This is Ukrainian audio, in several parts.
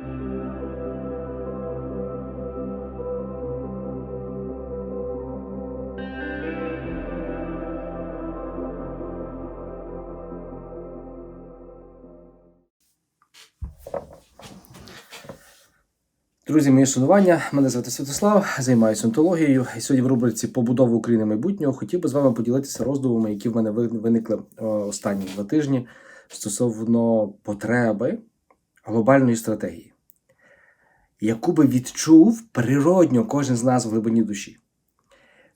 Друзі, мої шанування. Мене звати Святослав, займаюся онтологією. І сьогодні в рубриці Побудова України майбутнього хотів би з вами поділитися роздумами, які в мене виникли е, останні два тижні стосовно потреби глобальної стратегії, яку би відчув природньо кожен з нас в глибині душі.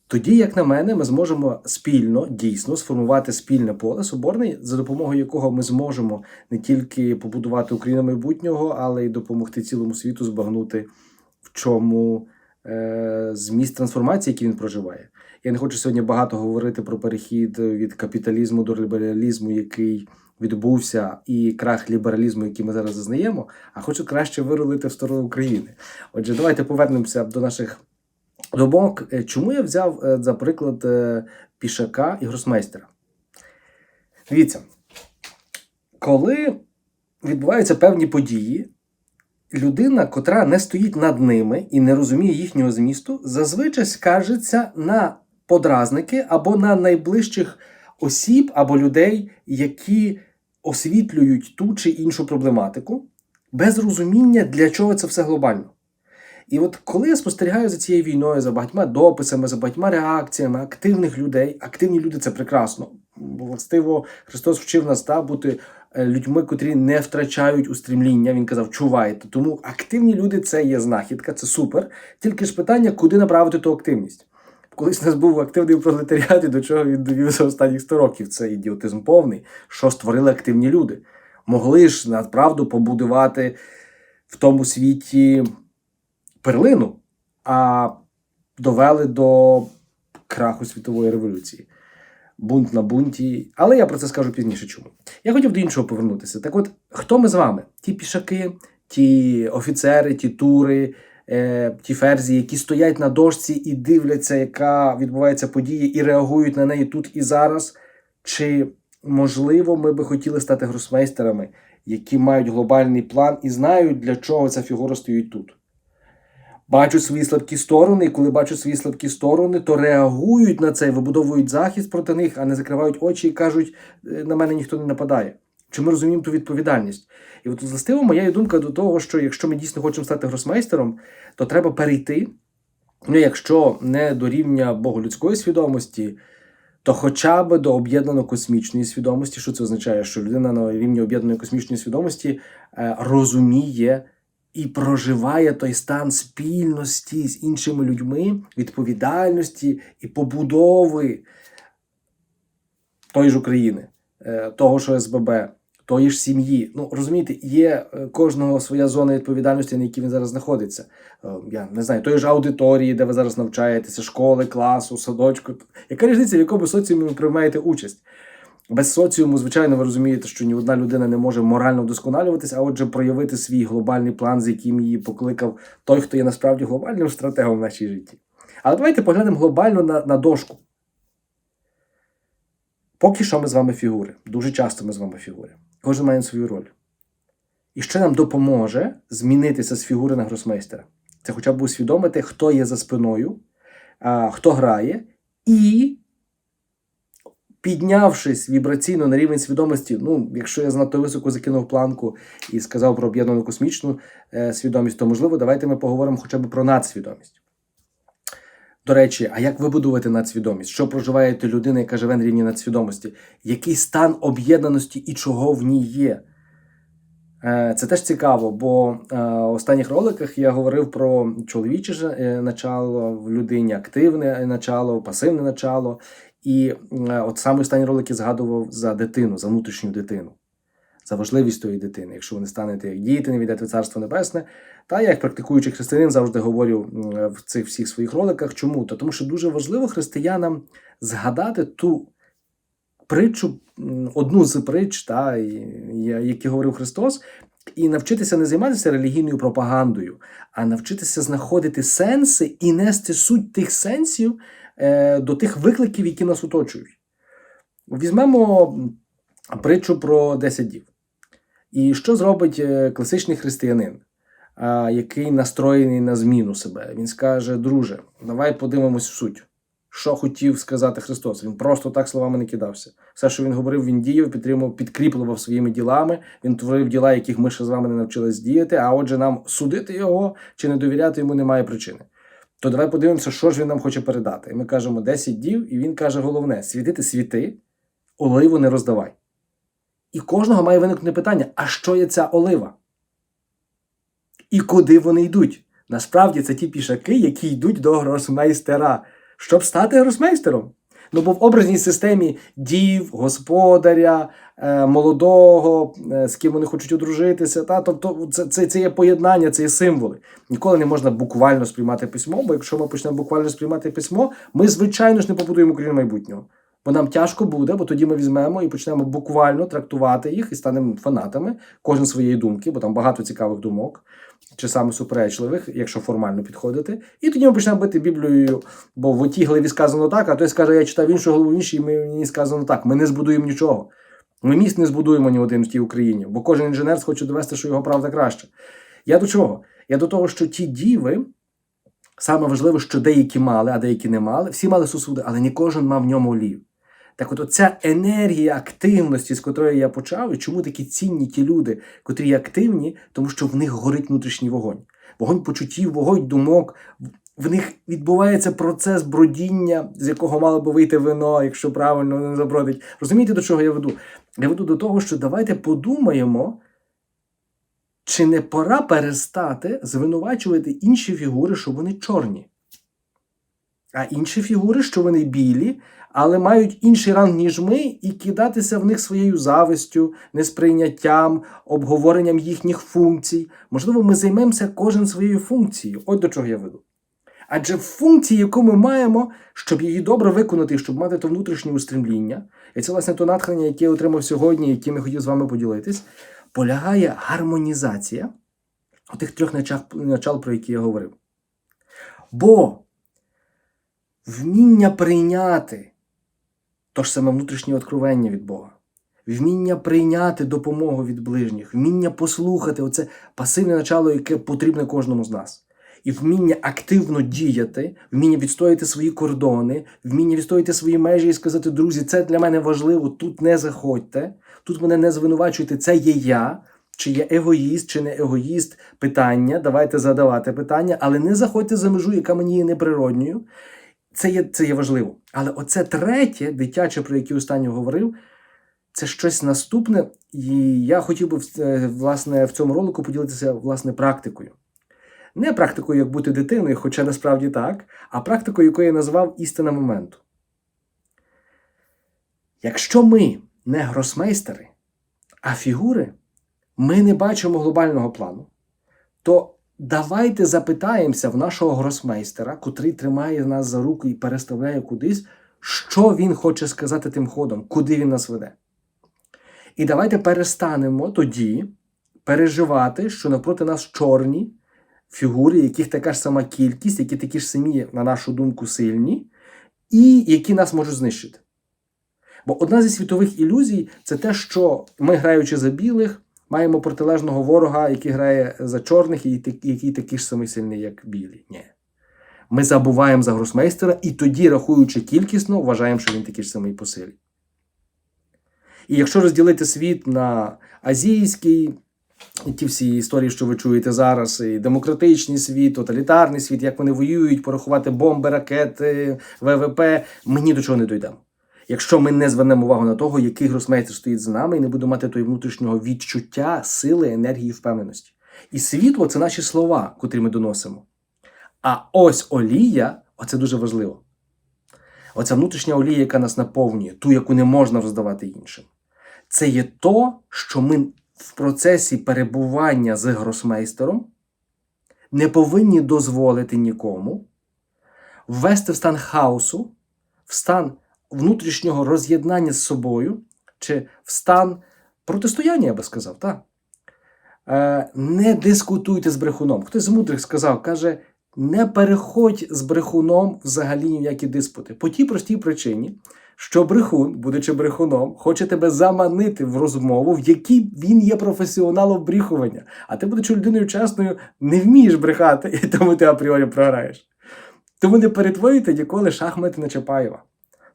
Тоді, як на мене, ми зможемо спільно дійсно сформувати спільне поле соборне, за допомогою якого ми зможемо не тільки побудувати Україну майбутнього, але й допомогти цілому світу збагнути, в чому е, зміст трансформації, який він проживає. Я не хочу сьогодні багато говорити про перехід від капіталізму до лібералізму, який відбувся, і крах лібералізму, який ми зараз зазнаємо, а хочу краще вирулити в сторону України. Отже, давайте повернемося до наших думок. Е, Чому я взяв е, за приклад е, пішака і гросмейстера? Дивіться, коли відбуваються певні події, людина, котра не стоїть над ними і не розуміє їхнього змісту, зазвичай скаржиться на подразники або на найближчих осіб або людей, які освітлюють ту чи іншу проблематику, без розуміння, для чого це все глобально. І от коли я спостерігаю за цією війною, за багатьма дописами, за багатьма реакціями активних людей, активні люди це прекрасно. Бо властиво Христос вчив нас та бути е, людьми, котрі не втрачають устрімління. Він казав, чувайте. Тому активні люди це є знахідка, це супер. Тільки ж питання, куди направити ту активність. Колись у нас був активний пролетаріат, і до чого він довів за останні 100 років. Це ідіотизм повний. Що створили активні люди? Могли ж направду побудувати в тому світі перлину, а довели до краху світової революції. Бунт на бунті. Але я про це скажу пізніше. Чому? Я хотів до іншого повернутися. Так от, хто ми з вами? Ті пішаки, ті офіцери, ті тури, е, ті ферзі, які стоять на дошці і дивляться, яка відбувається подія, і реагують на неї тут і зараз. Чи можливо ми би хотіли стати гросмейстерами, які мають глобальний план і знають, для чого ця фігура стоїть тут? бачать свої слабкі сторони, і коли бачать свої слабкі сторони, то реагують на це, вибудовують захист проти них, а не закривають очі і кажуть, «Е, на мене ніхто не нападає. Чи ми розуміємо ту відповідальність? І от властиво моя думка до того, що якщо ми дійсно хочемо стати гросмейстером, то треба перейти, ну якщо не до рівня боголюдської свідомості, то хоча б до об'єднано-космічної свідомості, що це означає, що людина на рівні об'єднаної космічної свідомості е, розуміє і проживає той стан спільності з іншими людьми, відповідальності і побудови тої ж України, е, того ж СББ, тої ж сім'ї. Ну розумієте, є е, кожного своя зона відповідальності, на якій він зараз знаходиться. Е, Я не знаю, тої ж аудиторії, де ви зараз навчаєтеся, школи, класу, садочку. Яка різниця, в якому соціумі ви приймаєте участь? Без соціуму, звичайно, ви розумієте, що ні одна людина не може морально вдосконалюватися, а отже, проявити свій глобальний план, з яким її покликав той, хто є насправді глобальним стратегом в нашій житті. Але давайте поглянемо глобально на, на дошку. Поки що ми з вами фігури. Дуже часто ми з вами фігури. Кожен має свою роль. І що нам допоможе змінитися з фігури на гросмейстера? Це хоча б усвідомити, хто є за спиною, хто грає, і піднявшись вібраційно на рівень свідомості, ну, якщо я занадто високо закинув планку і сказав про об'єднану космічну е, свідомість, то можливо, давайте ми поговоримо хоча б про надсвідомість. До речі, а як вибудувати надсвідомість? Що проживає та людина, яка живе на рівні надсвідомості? Який стан об'єднаності і чого в ній є? Е, Це теж цікаво, бо е, в останніх роликах я говорив про чоловіче е, начало в людині, активне начало, пасивне начало. І от саме останні ролики згадував за дитину, за внутрішню дитину, за важливість тої дитини. Якщо ви не станете як діти, не війдете в Царство Небесне. Та я, як практикуючий християнин, завжди говорю в цих всіх своїх роликах. Чому? Та тому що дуже важливо християнам згадати ту притчу, одну з притч, та, які говорив Христос, і навчитися не займатися релігійною пропагандою, а навчитися знаходити сенси і нести суть тих сенсів е, до тих викликів, які нас оточують. Візьмемо притчу про 10 дів. І що зробить е, класичний християнин? який настроєний на зміну себе. Він скаже: друже, давай подивимось в суть. Що хотів сказати Христос? Він просто так словами не кидався. Все, що він говорив, він діяв, підтримував, підкріплював своїми ділами. Він творив діла, яких ми ще з вами не навчились діяти. А отже, нам судити його чи не довіряти йому немає причини. То давай подивимося, що ж він нам хоче передати. І ми кажемо 10 дів, і він каже: головне: світити світи, оливу не роздавай. І кожного має виникнути питання: а що є ця олива? І куди вони йдуть? Насправді це ті пішаки, які йдуть до гросмейстера, щоб стати гросмейстером. Ну, бо в образній системі дів, господаря, е, молодого, е, з ким вони хочуть одружитися. Та? Тобто це, це, це є поєднання, це є символи. Ніколи не можна буквально сприймати письмо, бо якщо ми почнемо буквально сприймати письмо, ми, звичайно ж, не побудуємо Україну майбутнього. Бо нам тяжко буде, бо тоді ми візьмемо і почнемо буквально трактувати їх і станемо фанатами, кожен своєї думки, бо там багато цікавих думок, чи саме суперечливих, якщо формально підходити. І тоді ми почнемо бити Біблією, бо в отій главі сказано так, а той скаже, я читав іншу голову іншій, мені сказано так. Ми не збудуємо нічого. Ми міст не збудуємо ні один в тій Україні, бо кожен інженер хоче довести, що його правда краще. Я до чого? Я до того, що ті діви. Саме важливо, що деякі мали, а деякі не мали. Всі мали сусуди, але не кожен мав в ньому олів. Так от оця енергія активності, з котрої я почав, і чому такі цінні ті люди, котрі є активні, тому що в них горить внутрішній вогонь. Вогонь почуттів, вогонь думок. В них відбувається процес бродіння, з якого мало би вийти вино, якщо правильно не забродить. Розумієте, до чого я веду? Я веду до того, що давайте подумаємо, чи не пора перестати звинувачувати інші фігури, що вони чорні. А інші фігури, що вони білі, але мають інший ранг, ніж ми, і кидатися в них своєю завистю, несприйняттям, обговоренням їхніх функцій. Можливо, ми займемося кожен своєю функцією. От до чого я веду. Адже функції, яку ми маємо, щоб її добре виконати, щоб мати то внутрішнє устремління, і це власне то натхнення, яке я отримав сьогодні, яким я хотів з вами поділитись, полягає гармонізація тих трьох начал, про які я говорив. Бо вміння прийняти то ж саме внутрішнє откровення від Бога, вміння прийняти допомогу від ближніх, вміння послухати оце пасивне начало, яке потрібне кожному з нас. І вміння активно діяти, вміння відстояти свої кордони, вміння відстояти свої межі і сказати, друзі, це для мене важливо, тут не заходьте, тут мене не звинувачуйте, це є я, чи є егоїст, чи не егоїст, питання, давайте задавати питання, але не заходьте за межу, яка мені є неприродньою. Це є, це є важливо. Але оце третє, дитяче, про яке останньо говорив, це щось наступне, і я хотів би е, власне в цьому ролику поділитися власне практикою. Не практикою, як бути дитиною, хоча насправді так, а практикою, яку я назвав істина моменту. Якщо ми не гросмейстери, а фігури, ми не бачимо глобального плану, то давайте запитаємося в нашого гросмейстера, котрий тримає нас за руку і переставляє кудись, що він хоче сказати тим ходом, куди він нас веде. І давайте перестанемо тоді переживати, що навпроти нас чорні фігури, яких така ж сама кількість, які такі ж самі, на нашу думку, сильні, і які нас можуть знищити. Бо одна зі світових ілюзій це те, що ми, граючи за білих, маємо протилежного ворога, який грає за чорних, і який такий ж самий сильний, як білі. Ні. Ми забуваємо за гросмейстера і тоді, рахуючи кількісно, вважаємо, що він такий ж самий по силі. І якщо розділити світ на азійський, ті всі історії, що ви чуєте зараз, і демократичний світ, тоталітарний світ, як вони воюють, порахувати бомби, ракети, ВВП, ми ні до чого не дійдемо. Якщо ми не звернемо увагу на того, який гросмейстер стоїть за нами, і не будемо мати той внутрішнього відчуття, сили, енергії, впевненості. І світло це наші слова, котрі ми доносимо. А ось олія оце дуже важливо. Оця внутрішня олія, яка нас наповнює, ту, яку не можна роздавати іншим. Це є то, що ми в процесі перебування з гросмейстером не повинні дозволити нікому ввести в стан хаосу, в стан внутрішнього роз'єднання з собою, чи в стан протистояння, я би сказав. так? Е, Не дискутуйте з брехуном. Хтось з мудрих сказав, каже, не переходь з брехуном взагалі ніякі диспути. По тій простій причині, що брехун, будучи брехуном, хоче тебе заманити в розмову, в якій він є професіоналом бріхування. А ти, будучи людиною чесною, не вмієш брехати, і тому ти апріорі програєш. Тому не перетворюйте ніколи шахмати на Чапаєва.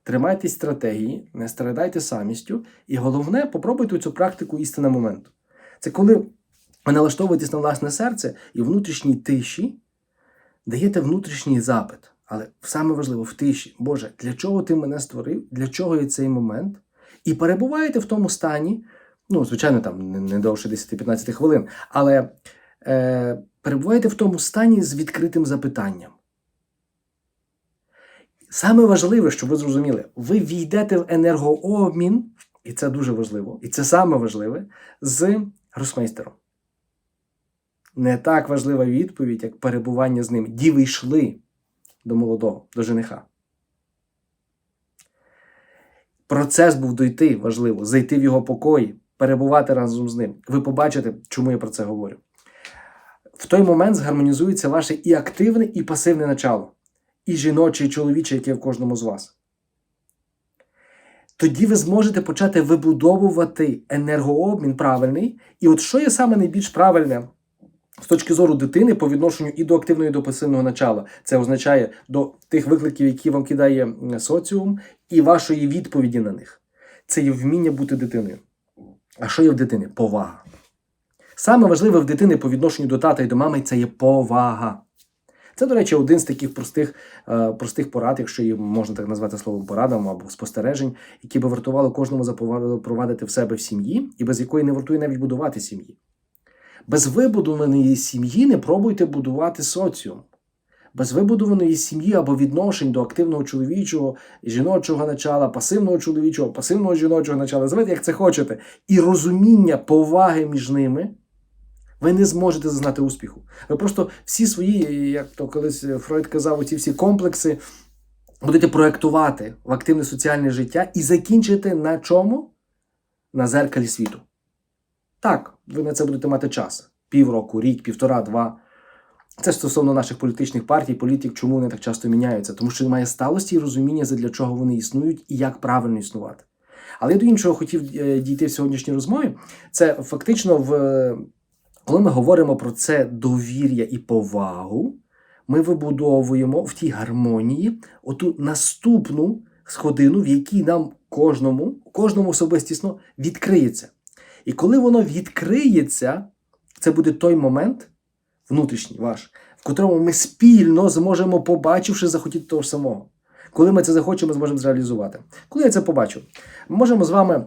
Тримайтесь стратегії, не страдайте самістю, і головне, попробуйте цю практику істина моменту. Це коли ви налаштовуєтесь на власне серце і внутрішній тиші даєте внутрішній запит. Але саме важливо в тиші, Боже, для чого ти мене створив? Для чого є цей момент? І перебуваєте в тому стані, ну, звичайно, там не довше 10-15 хвилин, але е, перебуваєте в тому стані з відкритим запитанням. Саме важливе, щоб ви зрозуміли, ви війдете в енергообмін, і це дуже важливо, і це саме важливе, з гросмейстером. Не так важлива відповідь, як перебування з ним. Діви йшли до молодого, до жениха. Процес був дойти важливо, зайти в його покої, перебувати разом з ним. Ви побачите, чому я про це говорю. В той момент згармонізується ваше і активне, і пасивне начало, і жіноче, і чоловіче, яке в кожному з вас. Тоді ви зможете почати вибудовувати енергообмін правильний. І от що є саме найбільш правильне з точки зору дитини по відношенню і до активного, і до пасивного начала. Це означає до тих викликів, які вам кидає соціум, і вашої відповіді на них. Це є вміння бути дитиною. А що є в дитини? Повага. Саме важливе в дитини по відношенню до тата і до мами це є повага. Це, до речі, один з таких простих, е, простих порад, якщо її можна так назвати словом порадом або спостережень, які би вартувало кожному запровадити в себе в сім'ї, і без якої не вартує навіть будувати сім'ї. Без вибудованої сім'ї не пробуйте будувати соціум. Без вибудованої сім'ї або відношень до активного чоловічого, жіночого начала, пасивного чоловічого, пасивного жіночого начала, називайте, як це хочете, і розуміння поваги між ними, ви не зможете зазнати успіху. Ви просто всі свої, як то колись Фройд казав, оці всі комплекси будете проєктувати в активне соціальне життя і закінчите на чому? На зеркалі світу. Так, ви на це будете мати час. Півроку, рік, півтора, два. Це стосовно наших політичних партій, політик, чому вони так часто міняються? Тому що немає сталості і розуміння, для чого вони існують і як правильно існувати. Але я до іншого хотів е, дійти в сьогоднішній розмові. Це фактично, в, коли ми говоримо про це довір'я і повагу, ми вибудовуємо в тій гармонії оту наступну сходину, в якій нам кожному, кожному особистісно відкриється. І коли воно відкриється, це буде той момент, внутрішній ваш, в котрому ми спільно зможемо, побачивши, захотіти того ж самого. Коли ми це захочемо, ми зможемо зреалізувати. Коли я це побачу, ми можемо з вами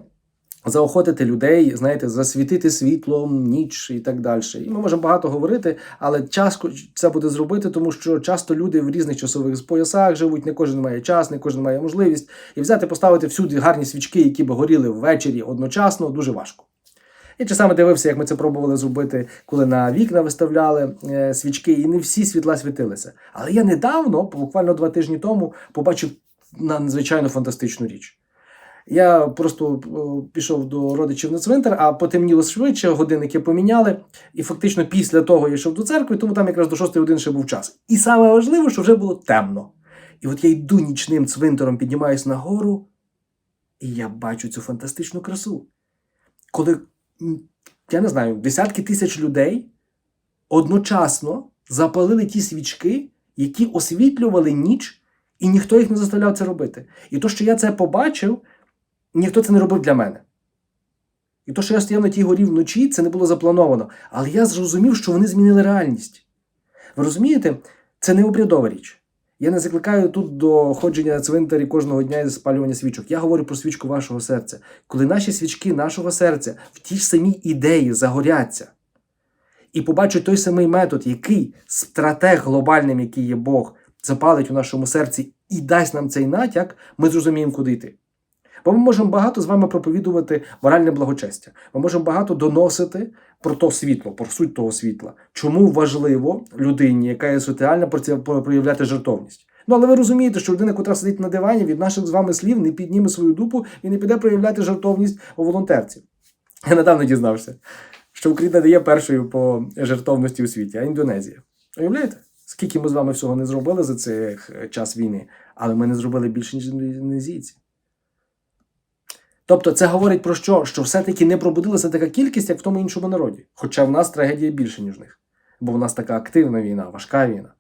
заохотити людей, знаєте, засвітити світлом, ніч і так далі. І ми можемо багато говорити, але час це буде зробити, тому що часто люди в різних часових поясах живуть, не кожен має час, не кожен має можливість. І взяти, поставити всюди гарні свічки, які би горіли ввечері одночасно, дуже важко. Я часами дивився, як ми це пробували зробити, коли на вікна виставляли е, свічки, і не всі світла світилися. Але я недавно, буквально два тижні тому, побачив надзвичайно фантастичну річ. Я просто е, пішов до родичів на цвинтар, а потемніло швидше, годинники поміняли. І фактично після того я йшов до церкви, тому там якраз до 6 години ще був час. І саме важливо, що вже було темно. І от я йду нічним цвинтаром, піднімаюсь нагору, і я бачу цю фантастичну красу. Коли я не знаю, десятки тисяч людей одночасно запалили ті свічки, які освітлювали ніч, і ніхто їх не заставляв це робити. І то, що я це побачив, ніхто це не робив для мене. І то, що я стояв на тій горі вночі, це не було заплановано. Але я зрозумів, що вони змінили реальність. Ви розумієте, це не обрядова річ. Я не закликаю тут до ходження на цвинтарі кожного дня і спалювання свічок. Я говорю про свічку вашого серця. Коли наші свічки нашого серця в тій ж самій ідеї загоряться і побачать той самий метод, який стратег глобальним, який є Бог, запалить у нашому серці і дасть нам цей натяк, ми зрозуміємо, куди йти. Бо ми можемо багато з вами проповідувати моральне благочестя. Ми можемо багато доносити про то світло, про суть того світла. Чому важливо людині, яка є соціальна, проявляти жертовність? Ну, але ви розумієте, що людина, яка сидить на дивані, від наших з вами слів не підніме свою дупу і не піде проявляти жертовність у волонтерці. Я недавно дізнався, що Україна не є першою по жертовності у світі, а Індонезія. Уявляєте? Скільки ми з вами всього не зробили за цей час війни, але ми не зробили більше, ніж індонезійці. Тобто це говорить про що? Що все-таки не пробудилася така кількість, як в тому іншому народі. Хоча в нас трагедія більше, ніж в них. Бо в нас така активна війна, важка війна.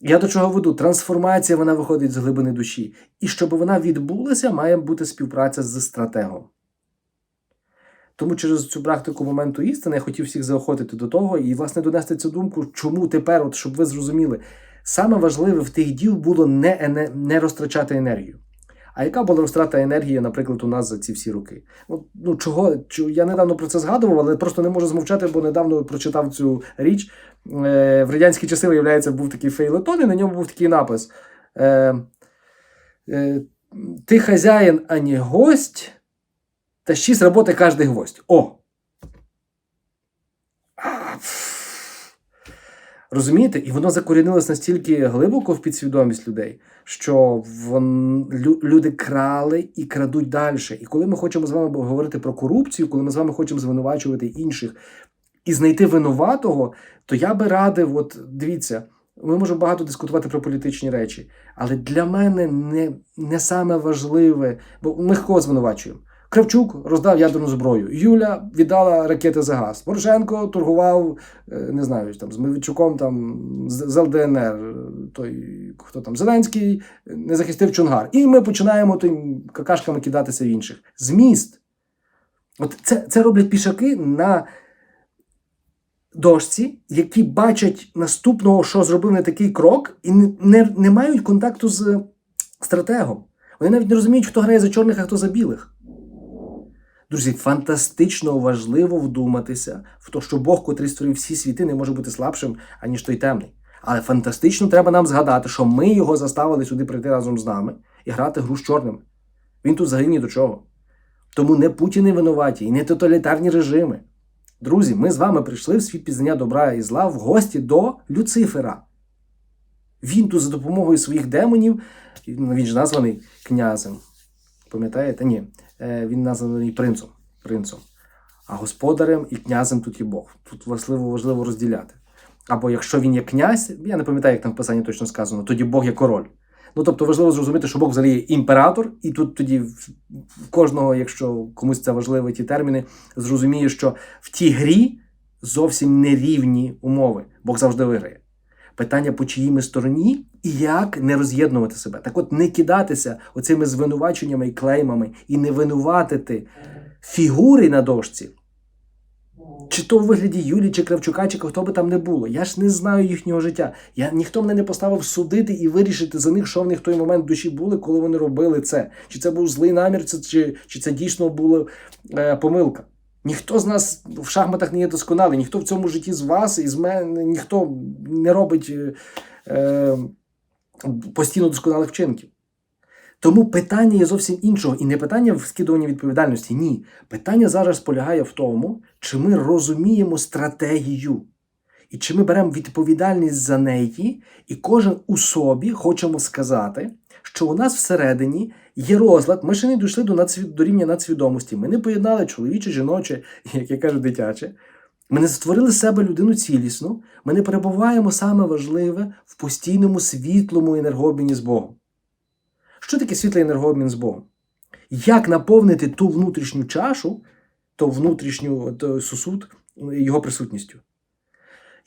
Я до чого веду? Трансформація вона виходить з глибини душі. І щоб вона відбулася, має бути співпраця з стратегом. Тому через цю практику моменту істини я хотів всіх заохотити до того і, власне, донести цю думку, чому тепер, от, щоб ви зрозуміли, саме важливе в тих діл було не, ене- не розтрачати енергію. А яка була розтрата енергії, наприклад, у нас за ці всі роки? От, ну, чого, чого, я недавно про це згадував, але просто не можу змовчати, бо недавно прочитав цю річ. Е, в радянські часи, виявляється, був такий фейлетон, і на ньому був такий напис: е, е, Ти хазяїн, а не гость, та з роботи кожний гвоздь. О! А, пф. Розумієте? І воно закорінилось настільки глибоко в підсвідомість людей, що вон, лю- люди крали і крадуть далі. І коли ми хочемо з вами говорити про корупцію, коли ми з вами хочемо звинувачувати інших і знайти винуватого, то я би радив, от дивіться, ми можемо багато дискутувати про політичні речі, але для мене не, не саме важливе, бо ми кого звинувачуємо? Кравчук роздав ядерну зброю. Юля віддала ракети за газ. Порошенко торгував, е, не знаю, там з Медведчуком, там з ЛДНР. е, Той хто там Зеленський е, не захистив Чонгар. І ми починаємо тим какашками кидатися в інших. Зміст. От це, це роблять пішаки на дошці, які бачать наступного, що зробив не такий крок, і не, не, не мають контакту з стратегом. Вони навіть не розуміють, хто грає за чорних, а хто за білих. Друзі, фантастично важливо вдуматися в те, що Бог, котрий створив всі світи, не може бути слабшим, аніж той темний. Але фантастично треба нам згадати, що ми його заставили сюди прийти разом з нами і грати гру з чорними. Він тут взагалі ні до чого. Тому не Путіни винуваті і не тоталітарні режими. Друзі, ми з вами прийшли в світ пізнання добра і зла в гості до Люцифера. Він тут за допомогою своїх демонів, він ж названий князем. Пам'ятаєте? Ні. Е, Він названий принцем. принцем. А господарем і князем тут є Бог. Тут важливо, важливо розділяти. Або якщо він є князь, я не пам'ятаю, як там в Писанні точно сказано, тоді Бог є король. Ну тобто важливо зрозуміти, що Бог взагалі є імператор, і тут тоді в кожного, якщо комусь це важливо, ті терміни, зрозуміє, що в тій грі зовсім не рівні умови. Бог завжди виграє. Питання по чиїй ми стороні і як не роз'єднувати себе. Так от не кидатися оцими звинуваченнями і клеймами і не винуватити фігури на дошці. Чи то в вигляді Юлі, чи Кравчука, чи хто би там не було. Я ж не знаю їхнього життя. Я, ніхто мене не поставив судити і вирішити за них, що в них в той момент в душі були, коли вони робили це. Чи це був злий намір, чи, чи це дійсно була е, помилка. Ніхто з нас в шахматах не є досконалий, ніхто в цьому житті з вас і з мене ніхто не робить е, е, постійно досконалих вчинків. Тому питання є зовсім іншого. І не питання в скидуванні відповідальності. Ні. Питання зараз полягає в тому, чи ми розуміємо стратегію, і чи ми беремо відповідальність за неї, і кожен у собі хочемо сказати, що у нас всередині є розлад. Ми ще не дійшли до, надсвід... до рівня надсвідомості. Ми не поєднали чоловіче, жіноче, як я кажу, дитяче. Ми не створили себе людину цілісну, ми не перебуваємо саме важливе в постійному світлому енергообміні з Богом. Що таке світлий енергообмін з Богом? Як наповнити ту внутрішню чашу, ту внутрішню той сосуд його присутністю?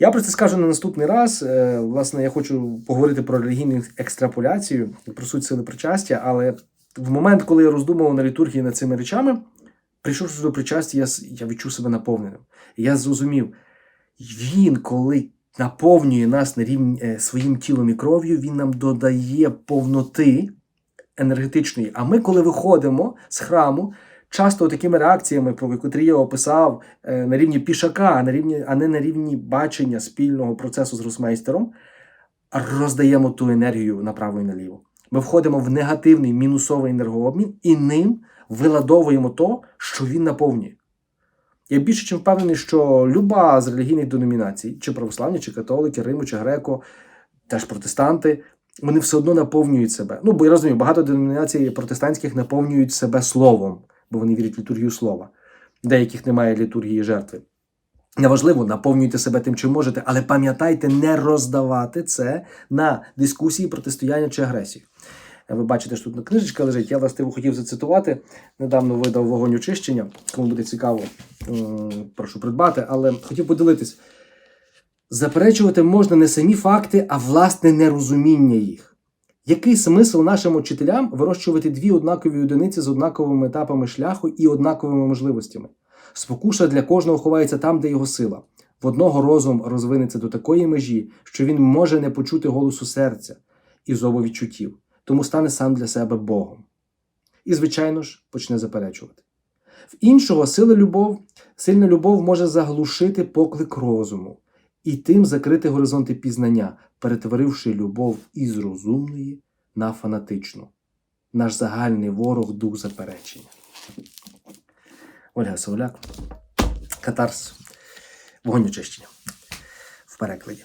Я про це скажу на наступний раз. Е, Власне, я хочу поговорити про релігійну екстраполяцію, про суть сили причастя, але в момент, коли я роздумував на літургії над цими речами, прийшовши до причастя, я, я відчув себе наповненим. І я зрозумів, він, коли наповнює нас на рівні е, своїм тілом і кров'ю, він нам додає повноти енергетичної. А ми, коли виходимо з храму, часто такими реакціями, про котрі я описав, е, на рівні пішака, на рівні, а не на рівні бачення спільного процесу з гросмейстером, роздаємо ту енергію направо і наліво. Ми входимо в негативний мінусовий енергообмін і ним виладовуємо то, що він наповнює. Я більше чим впевнений, що люба з релігійних деномінацій, чи православні, чи католики, Риму, чи греко, теж протестанти, вони все одно наповнюють себе. Ну, бо я розумію, багато деномінацій протестантських наповнюють себе словом, бо вони вірять в літургію слова. Деяких немає літургії жертви. Неважливо, наповнюйте себе тим, чим можете, але пам'ятайте не роздавати це на дискусії, протистояння чи агресію. Ви бачите, що тут книжечка лежить. Я властиво хотів зацитувати. Недавно видав вогонь очищення. Кому буде цікаво, прошу придбати, але хотів поділитись. Заперечувати можна не самі факти, а власне нерозуміння їх. Який смисл нашим учителям вирощувати дві однакові одиниці з однаковими етапами шляху і однаковими можливостями? Спокуша для кожного ховається там, де його сила. В одного розум розвинеться до такої межі, що він може не почути голосу серця і зову відчуттів, тому стане сам для себе Богом. І, звичайно ж, почне заперечувати. В іншого сила любов, сильна любов може заглушити поклик розуму і тим закрити горизонти пізнання, перетворивши любов із розумної на фанатичну. Наш загальний ворог дух заперечення. Ольга Сауляк, Катарс, вогонь очищення в перекладі.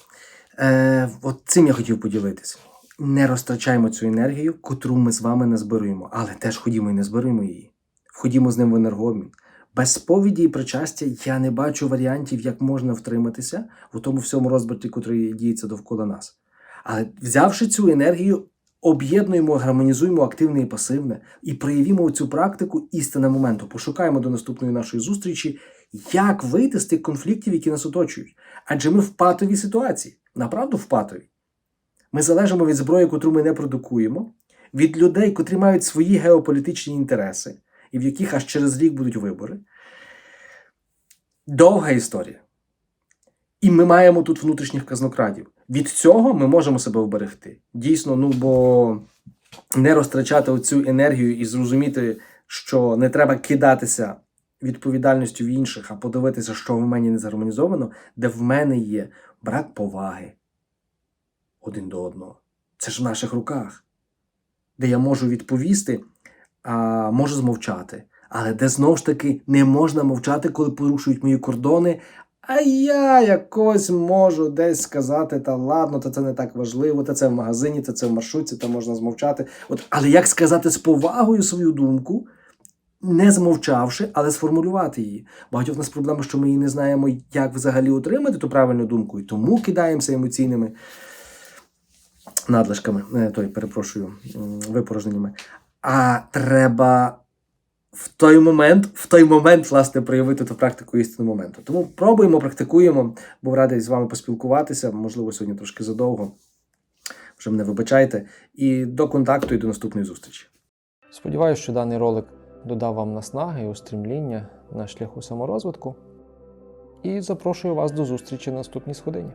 Е, от цим я хотів поділитися. Не розтрачаємо цю енергію, котру ми з вами назбируємо, але теж ходімо і не зберемо її. Входімо з ним в енергообмін. Без сповіді і причастя я не бачу варіантів, як можна втриматися у тому всьому розберті, котрий діється довкола нас. Але взявши цю енергію, об'єднуємо, гармонізуємо активне і пасивне і проявімо цю практику істини моменту. Пошукаємо до наступної нашої зустрічі, як вийти з тих конфліктів, які нас оточують. Адже ми в патовій ситуації, направду в патовій. Ми залежимо від зброї, котру ми не продукуємо, від людей, котрі мають свої геополітичні інтереси, і в яких аж через рік будуть вибори. Довга історія. І ми маємо тут внутрішніх казнокрадів. Від цього ми можемо себе вберегти. Дійсно, ну бо не розтрачати оцю енергію і зрозуміти, що не треба кидатися відповідальністю в інших, а подивитися, що в мені не зарганізовано, де в мене є брак поваги один до одного. Це ж в наших руках, де я можу відповісти, а можу змовчати. Але де знову ж таки не можна мовчати, коли порушують мої кордони. А я якось можу десь сказати, та ладно, та це не так важливо, та це в магазині, та це в маршрутці, та можна змовчати. От, але як сказати з повагою свою думку, не змовчавши, але сформулювати її. Багатьох в нас проблема, що ми її не знаємо, як взагалі отримати ту правильну думку, і тому кидаємося емоційними надлишками, е, той, перепрошую, випорожненнями. А треба в той момент, в той момент, власне, проявити ту практику істинного моменту. Тому пробуємо, практикуємо. Був радий з вами поспілкуватися. Можливо, сьогодні трошки задовго. Вже мене вибачайте. І до контакту, і до наступної зустрічі. Сподіваюся, що даний ролик додав вам наснаги і устремління на шляху саморозвитку. І запрошую вас до зустрічі на наступній сходині.